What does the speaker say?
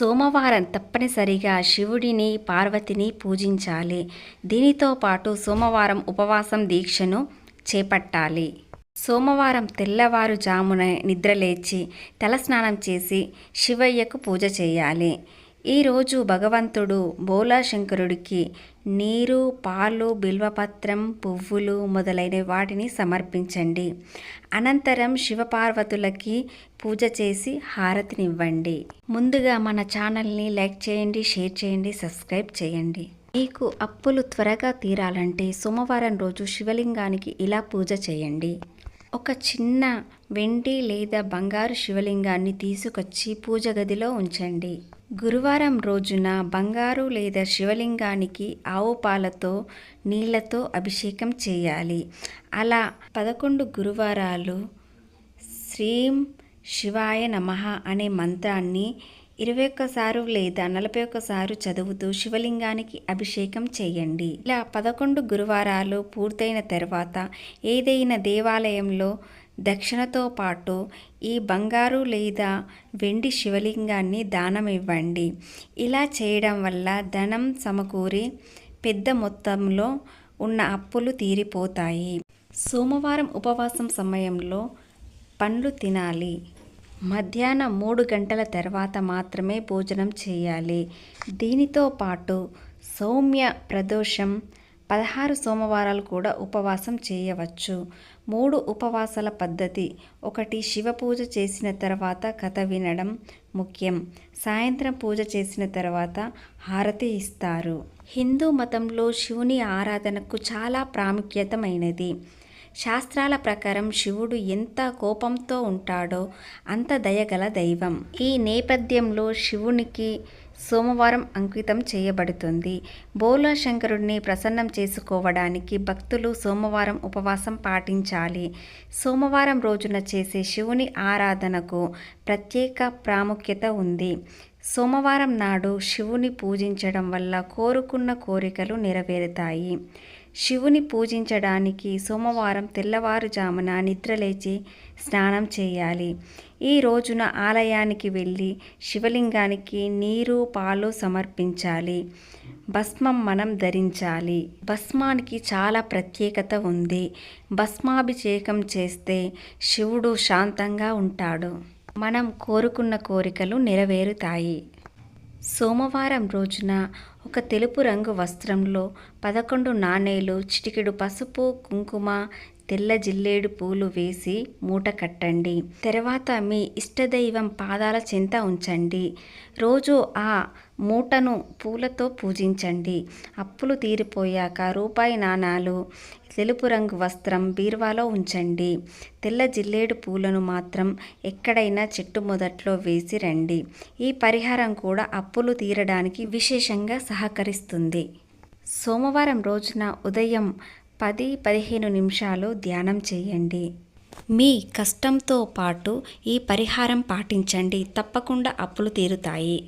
సోమవారం తప్పనిసరిగా శివుడిని పార్వతిని పూజించాలి. దీనితో పాటు సోమవారం ఉపవాసం దీక్షను చేపట్టాలి. సోమవారం తెల్లవారుజామున నిద్రలేచి తలస్నానం చేసి శివయ్యకు పూజ చేయాలి. ఈరోజు భగవంతుడు భోలాశంకరుడికి నీరు పాలు బిల్వపత్రం పువ్వులు మొదలైన వాటిని సమర్పించండి. అనంతరం శివపార్వతులకి పూజ చేసి హారతినివ్వండి. ముందుగా మన ఛానల్ని లైక్ చేయండి షేర్ చేయండి సబ్స్క్రైబ్ చేయండి. మీకు అప్పులు త్వరగా తీరాలంటే సోమవారం రోజు శివలింగానికి ఇలా పూజ చేయండి. ఒక చిన్న వెండి లేదా బంగారు శివలింగాన్ని తీసుకొచ్చి పూజ గదిలో ఉంచండి. గురువారం రోజున బంగారు లేదా శివలింగానికి ఆవు పాలతో నీళ్ళతో అభిషేకం చేయాలి. అలా పదకొండు గురువారాలు శ్రీం శివాయ నమః అనే మంత్రాన్ని ఇరవై ఒక్కసారు లేదా నలభై ఒక్కసారు చదువుతూ శివలింగానికి అభిషేకం చేయండి. ఇలా పదకొండు గురువారాలు పూర్తయిన తర్వాత ఏదైనా దేవాలయంలో దక్షిణతో పాటు ఈ బంగారు లేదా వెండి శివలింగాన్ని దానం ఇవ్వండి ఇలా చేయడం వల్ల ధనం సమకూరి పెద్ద మొత్తంలో ఉన్న అప్పులు తీరిపోతాయి. సోమవారం ఉపవాసం సమయంలో పండ్లు తినాలి. మధ్యాహ్నం మూడు గంటల తర్వాత మాత్రమే భోజనం చేయాలి. దీనితో పాటు సౌమ్య ప్రదోషం పదహారు సోమవారాలు కూడా ఉపవాసం చేయవచ్చు. మూడు ఉపవాసాల పద్ధతి. ఒకటి శివ పూజ చేసిన తర్వాత కథ వినడం ముఖ్యం. సాయంత్రం పూజ చేసిన తర్వాత హారతి ఇస్తారు. హిందూ మతంలో శివుని ఆరాధనకు చాలా ప్రాముఖ్యతమైనది. శాస్త్రాల ప్రకారం శివుడు ఎంత కోపంతో ఉంటాడో అంత దయగల దైవం. ఈ నేపథ్యంలో శివునికి సోమవారం అంకితం చేయబడుతుంది. బోలా శంకరుడిని ప్రసన్నం చేసుకోవడానికి భక్తులు సోమవారం ఉపవాసం పాటించాలి. సోమవారం రోజున చేసే శివుని ఆరాధనకు ప్రత్యేక ప్రాముఖ్యత ఉంది. సోమవారం నాడు శివుని పూజించడం వల్ల కోరుకున్న కోరికలు నెరవేరుతాయి. శివుని పూజించడానికి సోమవారం తెల్లవారుజామున నిద్రలేచి స్నానం చేయాలి. ఈ రోజున ఆలయానికి వెళ్ళి శివలింగానికి నీరు పాలు సమర్పించాలి. భస్మం మనం ధరించాలి. భస్మానికి చాలా ప్రత్యేకత ఉంది. భస్మాభిషేకం చేస్తే శివుడు శాంతంగా ఉంటాడు. మనం కోరుకున్న కోరికలు నెరవేరుతాయి. సోమవారం రోజున ఒక తెలుపు రంగు వస్త్రంలో పదకొండు నాణేలు చిటికెడు పసుపు కుంకుమ తెల్ల జిల్లేడు పూలు వేసి మూట కట్టండి. తర్వాత మీ ఇష్టదైవం పాదాల చెంత ఉంచండి. రోజు ఆ మూటను పూలతో పూజించండి. అప్పులు తీరిపోయాక రూపాయి నాణాలు తెలుపు రంగు వస్త్రం బీరువాలో ఉంచండి. తెల్ల జిల్లేడు పూలను మాత్రం ఎక్కడైనా చెట్టు మొదట్లో వేసి రండి. ఈ పరిహారం కూడా అప్పులు తీరడానికి విశేషంగా సహకరిస్తుంది. సోమవారం రోజున ఉదయం పది పదిహేను నిమిషాలు ధ్యానం చేయండి. మీ కష్టంతో పాటు ఈ పరిహారం పాటించండి. తప్పకుండా అప్పులు తీరుతాయి.